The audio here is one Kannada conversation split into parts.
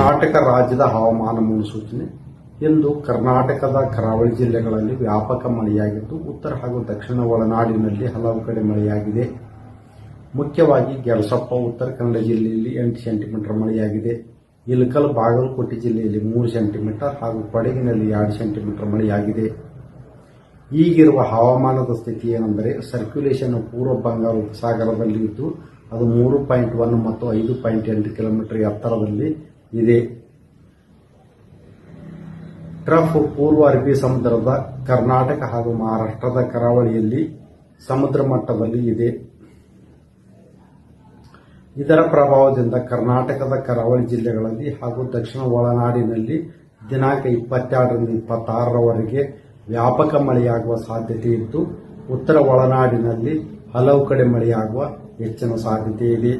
ಕರ್ನಾಟಕ ರಾಜ್ಯದ ಹವಾಮಾನ ಮುನ್ಸೂಚನೆ. ಇಂದು ಕರ್ನಾಟಕದ ಕರಾವಳಿ ಜಿಲ್ಲೆಗಳಲ್ಲಿ ವ್ಯಾಪಕ ಮಳೆಯಾಗಿದ್ದು, ಉತ್ತರ ಹಾಗೂ ದಕ್ಷಿಣ ಒಳನಾಡಿನಲ್ಲಿ ಹಲವು ಕಡೆ ಮಳೆಯಾಗಿದೆ. ಮುಖ್ಯವಾಗಿ ಗೆಲಸಪ್ಪ ಉತ್ತರ ಕನ್ನಡ ಜಿಲ್ಲೆಯಲ್ಲಿ ಎಂಟು ಸೆಂಟಿಮೀಟರ್ ಮಳೆಯಾಗಿದೆ. ಇಲಕಲ್, ಬಾಗಲಕೋಟೆ ಜಿಲ್ಲೆಯಲ್ಲಿ ಮೂರು ಸೆಂಟಿಮೀಟರ್ ಹಾಗೂ ಕೊಡಗಿನಲ್ಲಿ ಎರಡು ಸೆಂಟಿಮೀಟರ್ ಮಳೆಯಾಗಿದೆ. ಈಗಿರುವ ಹವಾಮಾನದ ಸ್ಥಿತಿ ಏನೆಂದರೆ ಸರ್ಕ್ಯುಲೇಷನ್ ಪೂರ್ವ ಬಂಗಾಳ ಉಪಸಾಗರದಲ್ಲಿ ಇದ್ದು ಅದು ಮೂರು ಪಾಯಿಂಟ್ ಒನ್ ಮತ್ತು ಐದು ಪಾಯಿಂಟ್ ಎಂಟು ಕಿಲೋಮೀಟರ್ ಎತ್ತರದಲ್ಲಿ ಇದೆ. ಟ್ರಫ್ ಪೂರ್ವ ಅರಬ್ಬಿ ಸಮುದ್ರದ ಕರ್ನಾಟಕ ಹಾಗೂ ಮಹಾರಾಷ್ಟ್ರದ ಕರಾವಳಿಯಲ್ಲಿ ಸಮುದ್ರ ಮಟ್ಟದಲ್ಲಿ ಇದೆ. ಇದರ ಪ್ರಭಾವದಿಂದ ಕರ್ನಾಟಕದ ಕರಾವಳಿ ಜಿಲ್ಲೆಗಳಲ್ಲಿ ಹಾಗೂ ದಕ್ಷಿಣ ಒಳನಾಡಿನಲ್ಲಿ ದಿನಾಂಕ ಇಪ್ಪತ್ತೆರಡರಿಂದ ಇಪ್ಪತ್ತಾರರವರೆಗೆ ವ್ಯಾಪಕ ಮಳೆಯಾಗುವ ಸಾಧ್ಯತೆ ಇದ್ದು, ಉತ್ತರ ಒಳನಾಡಿನಲ್ಲಿ ಹಲವು ಕಡೆ ಮಳೆಯಾಗುವ ಹೆಚ್ಚಿನ ಸಾಧ್ಯತೆ ಇದೆ.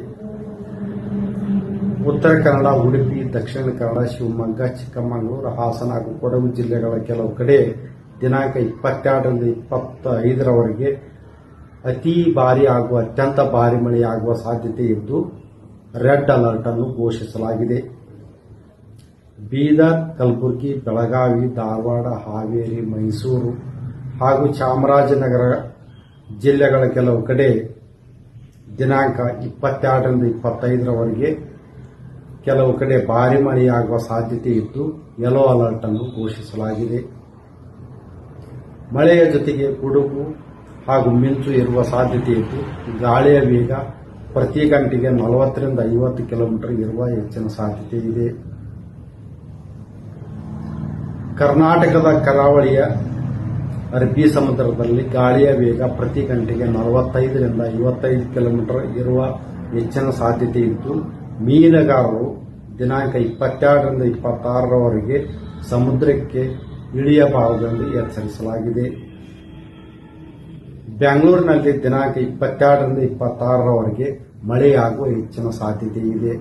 ಉತ್ತರ ಕನ್ನಡ, ಉಡುಪಿ, ದಕ್ಷಿಣ ಕನ್ನಡ, ಶಿವಮೊಗ್ಗ, ಚಿಕ್ಕಮಗಳೂರು, ಹಾಸನ ಹಾಗೂ ಕೊಡಗು ಜಿಲ್ಲೆಗಳ ಕೆಲವು ಕಡೆ ದಿನಾಂಕ ಇಪ್ಪತ್ತೆರಡರಿಂದ ಇಪ್ಪತ್ತ ಐದರವರೆಗೆ ಅತಿ ಭಾರಿ ಆಗುವ ಅತ್ಯಂತ ಭಾರಿ ಮಳೆಯಾಗುವ ಸಾಧ್ಯತೆ ಇದ್ದು, ರೆಡ್ ಅಲರ್ಟ್ ಅನ್ನು ಘೋಷಿಸಲಾಗಿದೆ. ಬೀದರ್, ಕಲಬುರಗಿ, ಬೆಳಗಾವಿ, ಧಾರವಾಡ, ಹಾವೇರಿ, ಮೈಸೂರು ಹಾಗೂ ಚಾಮರಾಜನಗರ ಜಿಲ್ಲೆಗಳ ಕೆಲವು ಕಡೆ ದಿನಾಂಕ ಇಪ್ಪತ್ತೆರಡರಿಂದ ಇಪ್ಪತ್ತೈದರವರೆಗೆ ಕೆಲವು ಕಡೆ ಭಾರಿ ಮಳೆಯಾಗುವ ಸಾಧ್ಯತೆ ಇದ್ದು ಯೆಲ್ಲೋ ಅಲರ್ಟ್ ಅನ್ನು ಘೋಷಿಸಲಾಗಿದೆ. ಮಳೆಯ ಜೊತೆಗೆ ಗುಡುಗು ಹಾಗೂ ಮಿಂಚು ಇರುವ ಸಾಧ್ಯತೆ ಇದ್ದು ಗಾಳಿಯ ವೇಗ ಪ್ರತಿ ಗಂಟೆಗೆ ನಲವತ್ತರಿಂದ ಐವತ್ತು ಕಿಲೋಮೀಟರ್ ಇರುವ ಹೆಚ್ಚಿನ ಸಾಧ್ಯತೆ ಇದೆ. ಕರ್ನಾಟಕದ ಕರಾವಳಿಯ ಅರಬ್ಬಿ ಸಮುದ್ರದಲ್ಲಿ ಗಾಳಿಯ ವೇಗ ಪ್ರತಿ ಗಂಟೆಗೆ ನಲವತ್ತೈದರಿಂದ ಐವತ್ತೈದು ಕಿಲೋಮೀಟರ್ ಇರುವ ಹೆಚ್ಚಿನ ಸಾಧ್ಯತೆ ಇದ್ದು ಮೀನುಗಾರರು ದಿನಾಂಕ ಇಪ್ಪತ್ತೆರಡರಿಂದ ಇಪ್ಪತ್ತಾರರವರೆಗೆ ಸಮುದ್ರಕ್ಕೆ ಇಳಿಯಬಾರದೆಂದು ಎಚ್ಚರಿಸಲಾಗಿದೆ. ಬೆಂಗಳೂರಿನಲ್ಲಿ ದಿನಾಂಕ ಇಪ್ಪತ್ತೆರಡರಿಂದ ಇಪ್ಪತ್ತಾರರವರೆಗೆ ಮಳೆಯಾಗುವ ಹೆಚ್ಚಿನ ಸಾಧ್ಯತೆ ಇದೆ